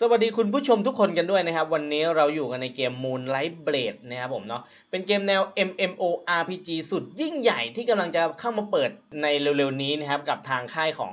สวัสดีคุณผู้ชมทุกคนกันด้วยนะครับ วันนี้เราอยู่กันในเกม Moonlight Blade นะครับผมเนาะเป็นเกมแนว MMORPG สุดยิ่งใหญ่ที่กำลังจะเข้ามาเปิดในเร็วๆนี้นะครับ กับทางค่ายของ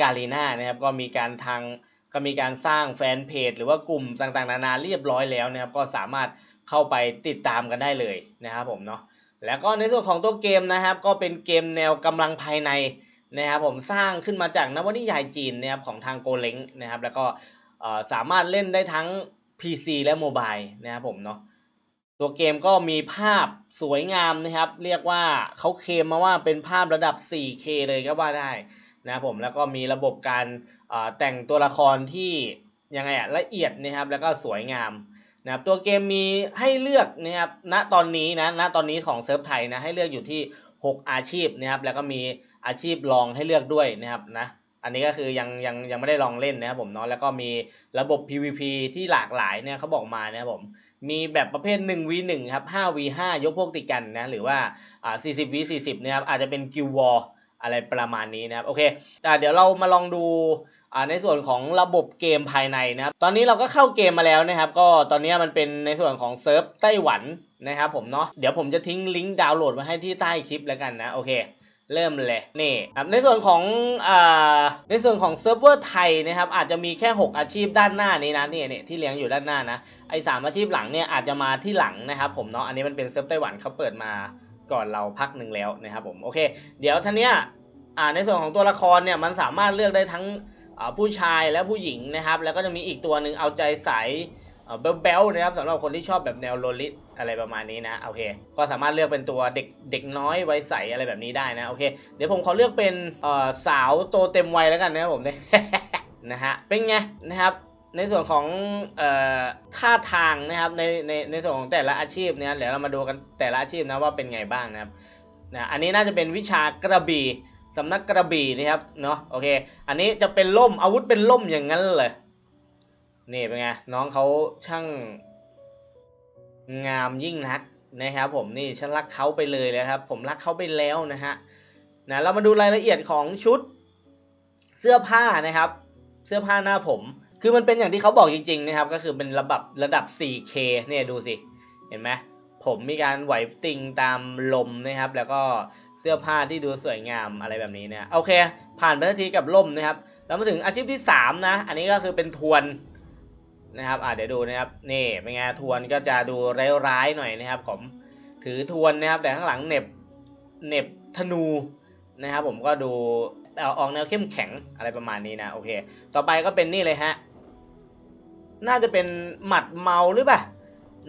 กาลีนานะครับก็มีการทางก็มีการสร้างแฟนเพจ หรือว่ากลุ่มต่างๆ นานาเรียบร้อยแล้วนะครับ ก็สามารถเข้าไปติดตามกันได้เลยนะครับผมเนาะแล้วก็ในส่วนของตัวเกมนะครับ ก็เป็นเกมแนวกำลังภายในนะครับผมสร้างขึ้นมาจากนวนิยายจีนนะครับของทางโกเล้งนะครับแล้วก็ สามารถเล่นได้ทั้ง PC และโมบายนะครับผมเนาะตัวเกมก็มีภาพสวยงามนะครับ เรียกว่าเขาเคลมมาว่าเป็นภาพระดับ 4K เลยก็ว่าได้นะครับผมแล้วก็มีระบบการแต่งตัวละครที่ยังไงอะละเอียดนะครับแล้วก็สวยงามนะครับตัวเกมมีให้เลือกนะครับณตอนนี้นะณตอนนี้ของเซิร์ฟไทยนะให้เลือกอยู่ที่ 6 อาชีพนะครับแล้วก็มีอาชีพรองให้เลือกด้วยนะครับนะ อันนี้ก็คือยังยังยังไม่ได้ลองเล่นนะครับผมเนาะแล้วก็มีระบบ PVP ที่หลากหลายเนี่ยเขาบอกมานะครับผมมีแบบประเภท 1v1 ครับ 5v5 ยกพวกติดกันนะหรือว่าอ่า 40v40 นะครับอาจจะเป็น Guild War อะไรประมาณนี้นะครับโอเคอ่เดี๋ยวเรามาลองดูอ่าในส่วนของระบบเกมภายในนะครับ ตอนนี้เราก็เข้าเกมมาแล้วนะครับ ก็ตอนนี้มันเป็นในส่วนของเซิร์ฟไต้หวันนะครับผมเนาะ เดี๋ยวผมจะทิ้งลิงก์ดาวน์โหลดไว้ให้ที่ใต้คลิปแล้วกันนะ โอเค เริ่มเลยนี่ครับในส่วนของอ่าในส่วนของเซิร์ฟเวอร์ไทยนะครับอาจจะมีแค่ 6 อาชีพด้านหน้านี้นะนี่นี่ที่เลี้ยงอยู่ด้านหน้านะไอ้สามอาชีพหลังเนี่ยอาจจะมาที่หลังนะครับผมเนาะอันนี้มันเป็นเซิร์ฟไต้หวันเขาเปิดมาก่อนเราพักหนึ่งแล้วนะครับผมโอเค เดี๋ยวท่านเนี้ยอ่าในส่วนของตัวละครเนี่ยมันสามารถเลือกได้ทั้งผู้ชายและผู้หญิงนะครับแล้วก็จะมีอีกตัวหนึ่งเอาใจใสเบลเบลนะครับสำหรับคนที่ชอบแบบแนวโลลิต อะไรประมาณนี้นะโอเค ก็สามารถเลือกเป็นตัวเด็กเด็กน้อยวัยใสอะไรแบบนี้ได้นะโอเค เดี๋ยวผมขอเลือกเป็นสาวโตเต็มวัยแล้วกันนะครับผมเนี่ยนะฮะเป็นไงนะครับในส่วนของอ่อท่าทางนะครับในในในส่วนของแต่ละอาชีพเนี่ยเดี๋ยวเรามาดูกันแต่ละอาชีพนะว่าเป็นไงบ้างนะครับนะอันนี้น่าจะเป็นวิชากระบี่สำนักกระบี่นะครับเนาะโอเค อันนี้จะเป็นล่มอาวุธเป็นล่มอย่างนั้นเลยนี่เป็นไงน้องเขาช่าง งามยิ่งนักนะครับผมนี่ฉันรักเขาไปเลยเลยครับ ผมรักเขาไปแล้วนะฮะนะเรามาดูรายละเอียดของชุดเสื้อผ้านะครับ เสื้อผ้าหน้าผม คือมันเป็นอย่างที่เขาบอกจริงๆนะครับ ก็คือเป็นระดับระดับ 4K เนี่ยดูสิ เห็นไหมผมมีการไหวติงตามลมนะครับ แล้วก็เสื้อผ้าที่ดูสวยงามอะไรแบบนี้เนี่ยโอเค ผ่านไปทันทีกับล่มนะครับ แล้วมาถึงอาชีพที่ 3 นะ อันนี้ก็คือเป็นทวน นะครับอ่าเดี๋ยวดูนะครับนี่เป็นไงทวนก็จะดูร้ายๆหน่อยนะครับผมถือทวนนะครับ แต่ข้างหลังเน็บเน็บธนูนะครับ ผมก็ดูอออกแนวเข้มแข็งอะไรประมาณนี้นะโอเค ต่อไปก็เป็นนี่เลยฮะน่าจะเป็นหมัดเมาหรือเปล่า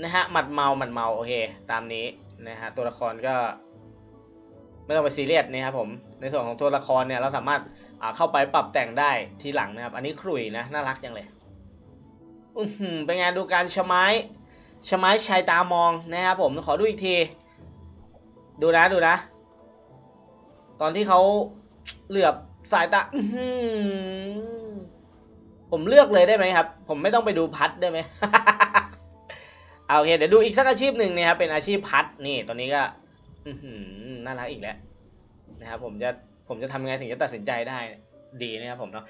นะฮะหมัดเมาหมัดเมาโอเค ตามนี้นะฮะตัวละครก็ไม่ต้องไปซีเรียสนะครับผมในส่วนของตัวละครเนี่ยเราสามารถเข้าไปปรับแต่งได้ทีหลังนะครับ อันนี้ขลุ่ยนะน่ารักจังเลย เป็นไงดูการชไม้ชะไม้ชายตามองนะครับผมขอดูอีกที ดูนะดูนะ ตอนที่เขาเหลือบสายตาอืผมเลือกเลยได้ไหมครับ ผมไม่ต้องไปดูพัดได้ไหมเอาโอเคเดี๋ยวดูอีกสักอาชีพหนึ่งนะครับเป็นอาชีพพัดนี่ตอนนี้ก็น่ารักอีกแล้วนะครับผมจะผมจะทำยังไงถึงจะตัดสินใจได้ดีนะครับผมเนาะ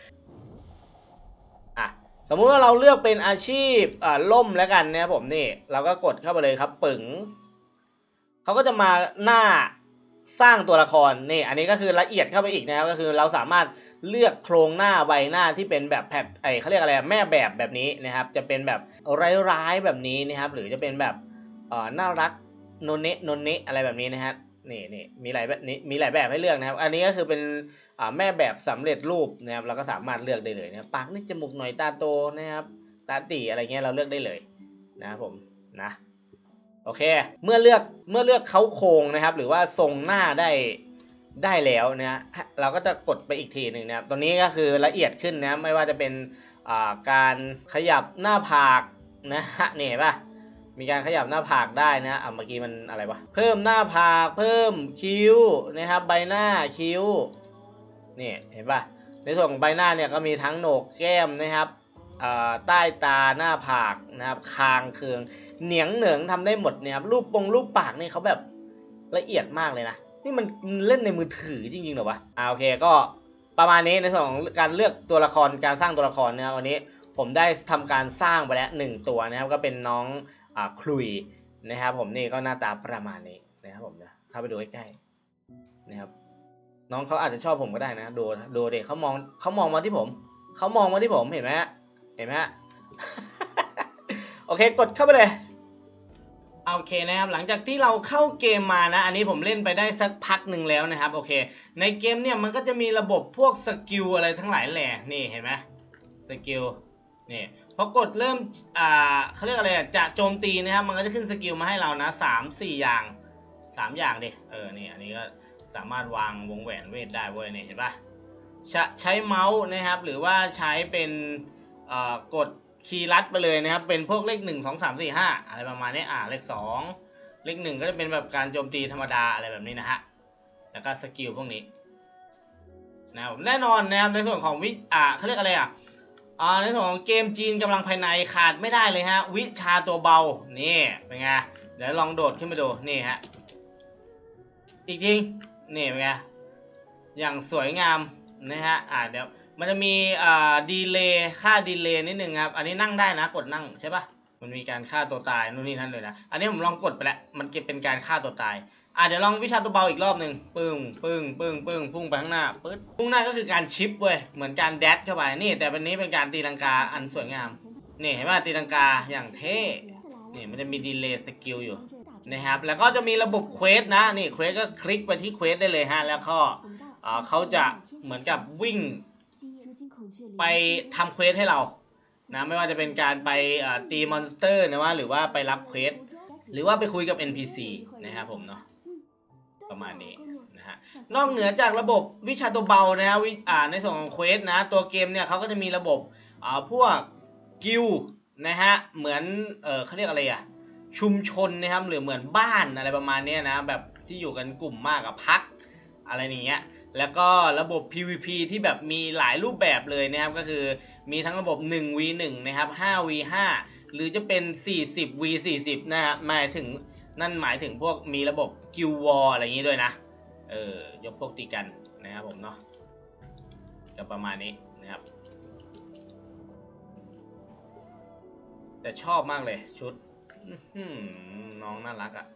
สมมุติว่าเราเลือกเป็นอาชีพอ่าล่มแล้วกันนะครับผมนี่ เราก็กดเข้าไปเลยครับปึ๋งเขาก็จะมาหน้าสร้างตัวละครนี่ อันนี้ก็คือละเอียดเข้าไปอีกนะครับก็คือเราสามารถเลือกโครงหน้าใบหน้าที่เป็นแบบแพทไอเขาเรียกอะไรแม่แบบแบบนี้นะครับ จะเป็นแบบร้ายๆแบบนี้นะครับ หรือจะเป็นแบบเอ่อน่ารักโนเนะโนเนะอะไรแบบนี้นะฮะ นี่นี่มีหลายแบบนี้มีหลายแบบให้เลือกนะครับ อันนี้ก็คือเป็นแม่แบบสำเร็จรูปนะครับเราก็สามารถเลือกได้เลยนะปากนิดจมูกหน่อยตาโตนะครับตาตีอะไรเงี้ยเราเลือกได้เลยนะครับผมนะโอเคเมื่อเลือกเมื่อเลือกเขาโครงนะครับ หรือว่าทรงหน้าได้ได้แล้วนะเราก็จะกดไปอีกทีหนึ่งนะครับตัวนี้ก็คือละเอียดขึ้นนะไม่ว่าจะเป็นการขยับหน้าผากนะฮะนี่เห็นปะ มีการขยับหน้าผากได้นะอะเมื่อกี้มันอะไรวะ เพิ่มหน้าผาก เพิ่มคิ้วนะครับ ใบหน้าคิ้ว นี่เห็นปะในส่วนของใบหน้าเนี่ยก็มีทั้งโหนกแก้มนะครับใต้ตาหน้าผากนะครับคางเคือง เหนียงเหนิงทำได้หมดนี่ยครับรูปปงรูปปากนี่เขาแบบละเอียดมากเลยนะ นี่มันเล่นในมือถือจริงๆหรอวะอ่าโอเคก็ประมาณนี้ในส่วนของการเลือกตัวละครการสร้างตัวละครนะครับวันนี้ผมได้ทำการสร้างไปแล้วหนึ่งตัวนะครับก็เป็นน้อง คลุยนะครับผมนี่ก็หน้าตาประมาณนี้นะครับผมนะเข้าไปดูใกล้ๆนะครับ น้องเขาอาจจะชอบผมก็ได้นะดูดูเด็กเขามองเขามองมาที่ผมเขามองมาที่ผมเห็นไหมฮะเห็นไหมฮะโอเคกดเข้าไปเลยโอเคนะครับหลังจากที่เราเข้าเกมมานะ อันนี้ผมเล่นไปได้สักพักหนึ่งแล้วนะครับโอเค ในเกมเนี่ยมันก็จะมีระบบพวกสกิลอะไรทั้งหลายแหล่นี่เห็นไหมสกิลนี่ พอกดเริ่มอ่าเขาเรียกอะไรจะโจมตีนะครับ มันก็จะขึ้นสกิลมาให้เรานะสามสี่อย่างสามอย่างดิเออนี่อันนี้ก็สามารถวางวงแหวนเวทได้เว้ยเนี่ยเห็นปะใช้ใช้เมาส์นะครับ หรือว่าใช้เป็นกดคีย์ลัดไปเลยนะครับ เป็นพวกเลขหนึ่งสองสามสี่ห้าอะไรประมาณนี้อ่าเลขสองเลขหนึ่งก็จะเป็นแบบการโจมตีธรรมดาอะไรแบบนี้นะฮะแล้วก็สกิลพวกนี้นะครับแน่นอนนะครับในส่วนของวิอ่าเขาเรียกอะไรอะ ในส่วนของเกมจีนกำลังภายในขาดไม่ได้เลยฮะ วิชาตัวเบา นี่เป็นไง เดี๋ยวลองโดดขึ้นมาดู นี่ฮะ อีกทีนี่เป็นไง อย่างสวยงามนะฮะ อ่าเดี๋ยวมันจะมีอ่าดีเลย์ค่าดีเลย์นิดนึงครับ อันนี้นั่งได้นะ กดนั่งใช่ปะมันมีการฆ่าตัวตายนู่นนี่นั่นเลยนะ อันนี้ผมลองกดไปแล้ว มันเป็นการฆ่าตัวตาย อะเดี๋ยวลองวิชาตัวเบาอีกรอบหนึ่งปึ้งปึ้งปึ้งปึ้งพุ่งไปข้างหน้าปึ๊ดพุ่งหน้าก็คือการชิปเว้ยเหมือนการแดดเข้าไปนี่ แต่วันนี้เป็นการตีลังกาอันสวยงามนี่เห็นป่ะตีลังกาอย่างเท่นี่มันจะมีดีเลย์สกิลอยู่นะครับแล้วก็จะมีระบบเควสนะนี่เควสก็คลิกไปที่เควสได้เลยฮะแล้วก็เขาจะเหมือนกับวิ่งไปทำเควสให้เรานะไม่ว่าจะเป็นการไปตีมอนสเตอร์นะว่าหรือว่าไปรับเควสหรือว่าไปคุยกับ NPC นะครับผมเนาะ ประมาณนี้นะฮะนอกเหนือจากระบบวิชาตัวเบานะฮะวิอ่าในส่วนของเควสนะตัวเกมเนี่ยเขาก็จะมีระบบอ่าพวกกิลนะฮะเหมือนเออเขาเรียกอะไรอะชุมชนนะครับหรือเหมือนบ้านอะไรประมาณเนี้ยนะแบบที่อยู่กันกลุ่มมากกับพักอะไรอย่างเงี้ยแล้วก็ระบบ PVP ที่แบบมีหลายรูปแบบเลยนะครับก็คือมีทั้งระบบ 1v1 นะครับ 5v5 หรือจะเป็น 40v40 นะฮะหมายถึงนั่นหมายถึงพวกมีระบบ กิลวอลอะไรอย่างนี้ด้วยนะ เออยกพวกตีกันนะครับผมเนาะจะประมาณนี้นะครับ แต่ชอบมากเลยชุดน้องน่ารักอะ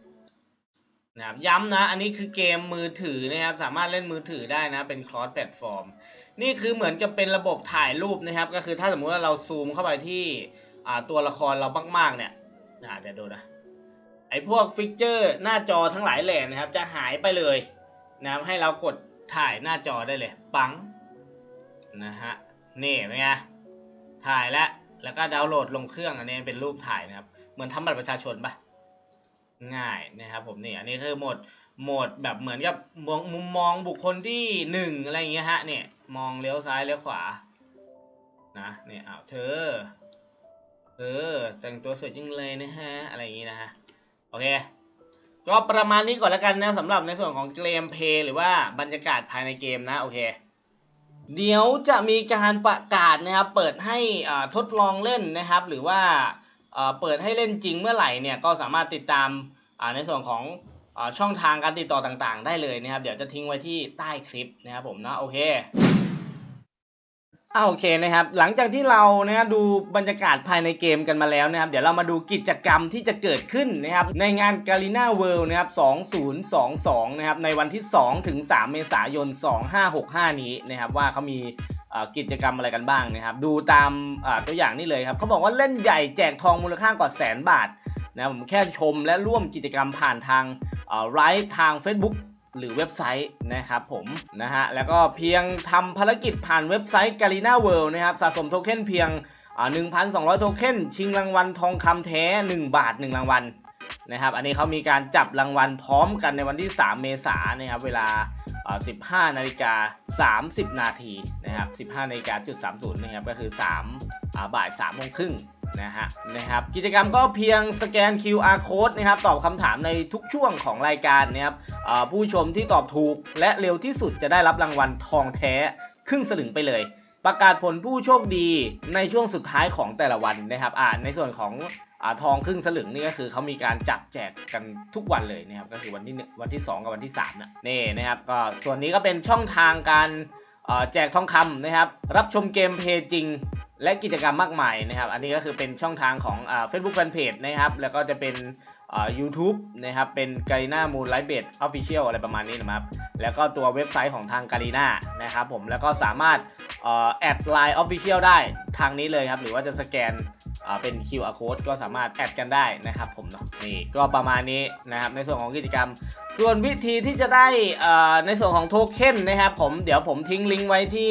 นะครับย้ำนะ อันนี้คือเกมมือถือนะครับ สามารถเล่นมือถือได้นะ เป็นคลอสแพลตฟอร์มนี่คือเหมือนกับเป็นระบบถ่ายรูปนะครับ ก็คือถ้าสมมุติว่าเราซูมเข้าไปที่ตัวละครเรามากๆเนี่ยอ่าเดี๋ยวดูนะ ไอ้พวกฟิกเจอร์หน้าจอทั้งหลายแหล่นะครับ จะหายไปเลยนะครับให้เรากดถ่ายหน้าจอได้เลยปังนะฮะนี่เป็นไงถ่ายแล้วแล้วก็ดาวน์โหลดลงเครื่องอันนี้เป็นรูปถ่ายนะครับ เหมือนทำบัตรประชาชนปะง่ายนะครับผมนี่อันนี้คือโหมดโหมดแบบเหมือนกับมองมุมมองบุคคลที่หนึ่งอะไรอย่างเงี้ยฮะเนี่ยมองเลี้ยวซ้ายเลี้ยวขวานะเนี่ยอ้าวเธอเออแต่งตัวสวยจังเลยนะฮะอะไรอย่างงี้นะฮะ โอเค ก็ประมาณนี้ก่อนแล้วกันนะสำหรับในส่วนของเกมเพลย์หรือว่าบรรยากาศภายในเกมนะโอเค เดี๋ยวจะมีการประกาศนะครับ เปิดให้อ่าทดลองเล่นนะครับ หรือว่าอ่าเปิดให้เล่นจริงเมื่อไหร่เนี่ยก็สามารถติดตามอ่าในส่วนของอ่าช่องทางการติดต่อต่างๆ ได้เลยนะครับ เดี๋ยวจะทิ้งไว้ที่ใต้คลิปนะครับผมนะโอเค อ่าโอเคนะครับหลังจากที่เรานะดูบรรยากาศภายในเกมกันมาแล้วนะครับเดี๋ยวเรามาดูกิจกรรมที่จะเกิดขึ้นนะครับในงาน g a l i n a World นะครับ2022นะครับในวันที่ 2 ถึง 3 เมษายน 2565 นี้นะครับว่าเขามีกิจกรรมอะไรกันบ้างนะครับดูตามตัวอย่างนี่เลยครับเขาบอกว่าเล่นใหญ่แจกทองมูลค่ากว่าแสนบาทนะผมแค่ชมและร่วมกิจกรรมผ่านทางไลฟ์ทาง Facebook หรือเว็บไซต์นะครับผมนะฮะแล้วก็เพียงทำภารกิจผ่านเว็บไซต์ g a l i n a World นะครับสะสมโทเค็นเพียงอ่า1,200 โทเค็นชิงรางวัลทองคำแท้ 1 บาท 1 รางวัลนะครับอันนี้เขามีการจับรางวัลพร้อมกันในวันที่ 3 เมษายนนะครับเวลา 15 นาฬิกา 30 นาทีนะครับ 15 นาฬิกาจุด30นะครับก็คือ3อบ่าย3โมงครึ่ง นะฮะนะครับกิจกรรมก็เพียงสแกน QR code นะครับตอบคำถามในทุกช่วงของรายการนะครับผู้ชมที่ตอบถูกและเร็วที่สุดจะได้รับรางวัลทองแท้ ครึ่งสลึงไปเลย ประกาศผลผู้โชคดีในช่วงสุดท้ายของแต่ละวันนะครับอ่าในส่วนของอทองครึ่งสลึงนี่ก็คือเขามีการจับแจกกันทุกวันเลยนะครับก็คือวันที่หนึ่งวันที่ 2 กับวันที่3นะนี่นะครับก็ส่วนนี้ก็เป็นช่องทางการแจกทองคำนะครับ รับชมเกมเพย์จริง และกิจกรรมมากมายนะครับ อันนี้ก็คือเป็นช่องทางของอ่า Facebook Fanpage นะครับ แล้วก็จะเป็นอ่า YouTube นะครับ เป็น g a r i n a Moon Light b a s e Official อะไรประมาณนี้นะครับ แล้วก็ตัวเว็บไซต์ของทาง g a r i n a นะครับผม แล้วก็สามารถแอดไลน์ Official ได้ทางนี้เลยครับ หรือว่าจะสแกนเป็น QR code ก็สามารถแอดกันได้นะครับผมเนาะนี่ก็ประมาณนี้นะครับในส่วนของกิจกรรม ส่วนวิธีที่จะได้ในส่วนของโทเค็นนะครับผมเดี๋ยวผมทิ้งลิงก์ไว้ที่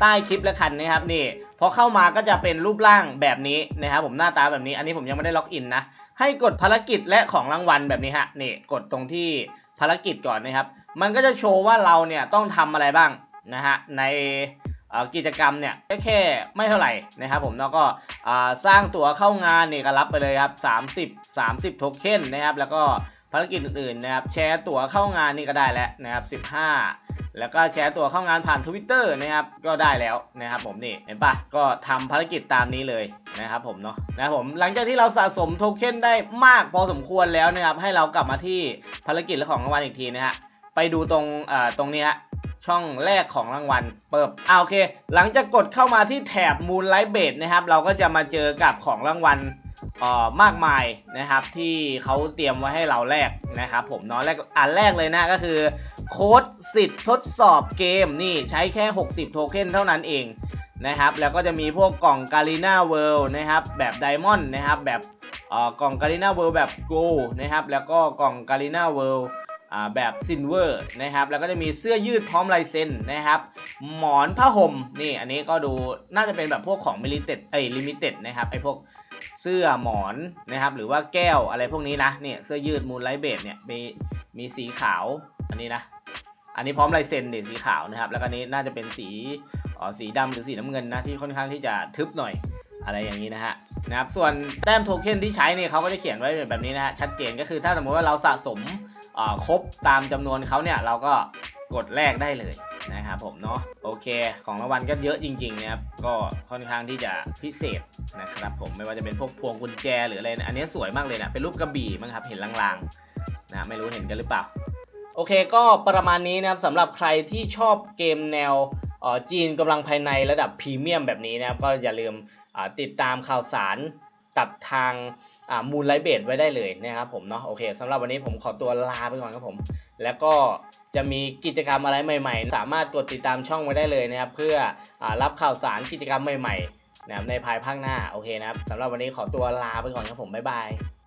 ใต้คลิปแล้วกันนะครับนี่ พอเข้ามาก็จะเป็นรูปร่างแบบนี้นะครับผมหน้าตาแบบนี้ อันนี้ผมยังไม่ได้ล็อกอินนะ ให้กดภารกิจและของรางวัลแบบนี้ฮะนี่กดตรงที่ภารกิจก่อนนะครับ มันก็จะโชว์ว่าเราเนี่ยต้องทำอะไรบ้างนะฮะในกิจกรรมเนี่ยแค่ไม่เท่าไหร่นะครับผมแล้วก็สร้างตั๋วเข้างานเนี่ยก็รับไปเลยครับ30 30โทเค็นนะครับแล้วก็ภารกิจอื่นๆนะครับแชร์ตั๋วเข้างานนี่ก็ได้แล้วนะครับ15 แล้วก็แชร์ตัวเข้างานผ่าน Twitter นะครับก็ได้แล้วนะครับผมนี่เห็นปะก็ทำภารกิจตามนี้เลยนะครับผมเนาะนะครับผมหลังจากที่เราสะสมโทเค็นได้มากพอสมควรแล้วนะครับให้เรากลับมาที่ภารกิจและของรางวัลอีกทีนะฮะไปดูตรงเอ่อตรงนี้ฮะช่องแรกของรางวัลเปิบอ่าโอเค หลังจากกดเข้ามาที่แถบ Moonlight b a s e นะครับเราก็จะมาเจอกับของรางวัล มากมายนะครับที่เขาเตรียมไว้ให้เราแลกนะครับผมเนาะแรกอันแรกเลยนะก็คือ โค้ดสิทธิ์ทดสอบเกมนี่ใช้แค่ 60 โทเค็นเท่านั้นเองนะครับแล้วก็จะมีพวกกล่องกาลีนาเวิลด์นะครับแบบไดมอนด์นะครับแบบกล่องกาลีนาเวิลด์แบบโกนะครับแล้วก็กล่องกาลีนาเวิลด์ แบบซินเวอร์นะครับ แล้วก็จะมีเสื้อยืดพร้อมลายเซ็นนะครับ หมอนผ้าห่มนี่อันนี้ก็ดูน่าจะเป็นแบบพวกของมิลิเต็ดเอ้ยลิมิเต็ดนะครับไอพวกเสื้อหมอนนะครับ หรือว่าแก้วอะไรพวกนี้นะเนี่ยเสื้อยืดมูลไลท์เบดเนี่ยมีมีสีขาวอันนี้นะอันนี้พร้อมลายเซ็นเนี่ยสีขาวนะครับ แล้วก็นี้น่าจะเป็นสีอ๋อสีดำหรือสีน้ำเงินนะที่ค่อนข้างที่จะทึบหน่อยอะไรอย่างนี้นะฮะนะครับส่วนแต้มโทเค็นที่ใช้เนี่ยเขาก็จะเขียนไว้แบบนี้นะฮะชัดเจนก็คือถ้าสมมติว่าเราสะสม ครบตามจำนวนเขาเนี่ยเราก็กดแลกได้เลยนะครับผมเนาะโอเค ของรางวัลก็เยอะจริงๆนะครับก็ค่อนข้างที่จะพิเศษนะครับผมไม่ว่าจะเป็นพวกพวงกุญแจหรืออะไรนะอันนี้สวยมากเลยนะเป็นรูปกระบี่มั้งครับเห็นลางๆนะไม่รู้เห็นกันหรือเปล่า โอเคก็ประมาณนี้นะครับสำหรับใครที่ชอบเกมแนวจีนกำลังภายในระดับพรีเมียมแบบนี้นะครับก็อย่าลืมติดตามข่าวสาร กับทางมูลไลท์เบดไว้ได้เลยนะครับผมเนาะโอเคสำหรับวันนี้ผมขอตัวลาไปก่อนครับผม แล้วก็จะมีกิจกรรมอะไรใหม่ ๆ สามารถกดติดตามช่องไว้ได้เลยนะครับ เพื่ออรับข่าวสารกิจกรรมใหม่ๆนะครับในภายภาคหน้าโอเคนะครับสำหรับวันนี้ขอตัวลาไปก่อนครับผมบ๊ายบาย